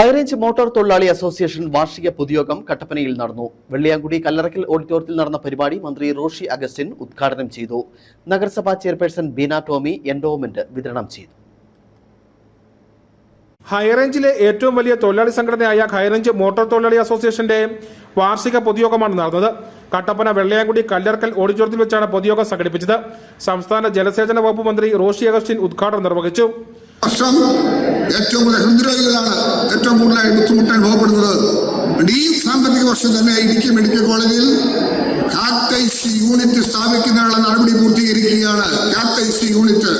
High range motor തൊഴിലാളി association വാർഷിക പൊതുയോഗം കട്ടപ്പനയിൽ നടന്നു. വെള്ളിയാങ്കുടി കല്ലറക്കൽ ഓഡിറ്റോറിയത്തിൽ നടന്ന പരിപാടി മന്ത്രി റോഷി അഗസ്റ്റിൻ ഉദ്ഘാടനം ചെയ്തു. നഗരസഭാ ചെയർപേഴ്സൺ ബീന ടോമി എൻഡോമെന്റ് വിതരണം ചെയ്തു. ഹൈറേഞ്ചിലെ ഏറ്റവും വലിയ തൊഴിലാളി സംഘടനയായ ഹൈറേഞ്ച് മോട്ടോർ തൊഴിലാളി അസോസിയേഷന്റെ വാർഷിക പൊതുയോഗമാണ് നടന്നത്. കട്ടപ്പന വെള്ളയാങ്കുടി കല്ലറക്കൽ ഓഡിറ്റോറിയത്തിൽ വെച്ചാണ് പൊതുയോഗം സംഘടിപ്പിച്ചത്. സംസ്ഥാന ജലസേചന വകുപ്പ് മന്ത്രി റോഷി അഗസ്റ്റിൻ ഉദ്ഘാടനം നിർവഹിച്ചു. വർഷം ഏറ്റവും കൂടുതൽ ഹൃദ്രോഗികളാണ് ഏറ്റവും കൂടുതലായി ബുദ്ധിമുട്ട് അനുഭവപ്പെടുന്നത് ഈ സാമ്പത്തിക വർഷം തന്നെ ഇടുക്കി മെഡിക്കൽ കോളേജിൽ കാത്തൈസി യൂണിറ്റ് സ്ഥാപിക്കുന്നതിനുള്ള നടപടി പൂർത്തീകരിക്കുകയാണ്. കാത്തൈസി യൂണിറ്റ്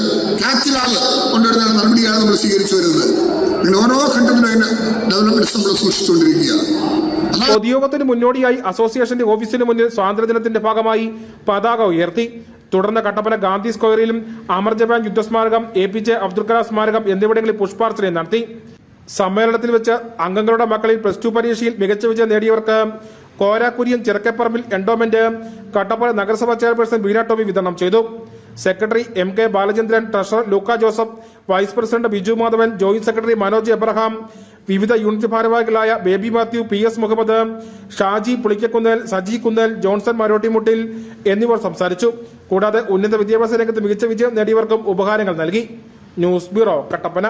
കാത്തിലാൾ കൊണ്ടുവരുന്ന നടപടിയാണ് നമ്മൾ സ്വീകരിച്ചു വരുന്നത്. അങ്ങനെ ഓരോ ഘട്ടത്തിലും അതിന് ഡെവലപ്മെന്റ്സ് നമ്മൾ സൂക്ഷിച്ചുകൊണ്ടിരിക്കുകയാണ്. പൊതുയോഗത്തിന് മുന്നോടിയായി അസോസിയേഷന്റെ ഓഫീസിന് മുന്നിൽ സ്വാതന്ത്ര്യദിനത്തിന്റെ ഭാഗമായി പതാക ഉയർത്തി. തുടർന്ന് കട്ടപ്പന ഗാന്ധി സ്ക്വയറിലും Amar Jawan യുദ്ധസ്മാരകം A P J Abdul Kalam സ്മാരകം എന്നിവിടങ്ങളിൽ പുഷ്പാർച്ചനയും നടത്തി. സമ്മേളനത്തിൽ വെച്ച് അംഗങ്ങളുടെ മക്കളിൽ പ്ലസ് ടു പരീക്ഷയിൽ മികച്ച വിജയം നേടിയവർക്ക് കോരാക്കുരിയൻ ചിറക്കപ്പറമ്പിൽ എൻഡോമെന്റ് കട്ടപ്പന നഗരസഭാ ചെയർപേഴ്സൺ ബീന ടോമി വിതരണം ചെയ്തു. Secretary M K Balachandran treasurer Luka Joseph vice president Biju Madhavan joint secretary Manoj Abraham വിവിധ യൂണിറ്റ് ഭാരവാഹികളായ baby Mathew P S Muhammad Shaji Pulikkakunnel Saji Kunnal Johnson Marottimuttil എന്നിവർ സംസാരിച്ചു. കൂടാതെ ഉന്നത വിദ്യാഭ്യാസ രംഗത്ത് മികച്ച വിജയം നേടിയവർക്കും ഉപഹാരങ്ങൾ നൽകി. News bureau Kattappana.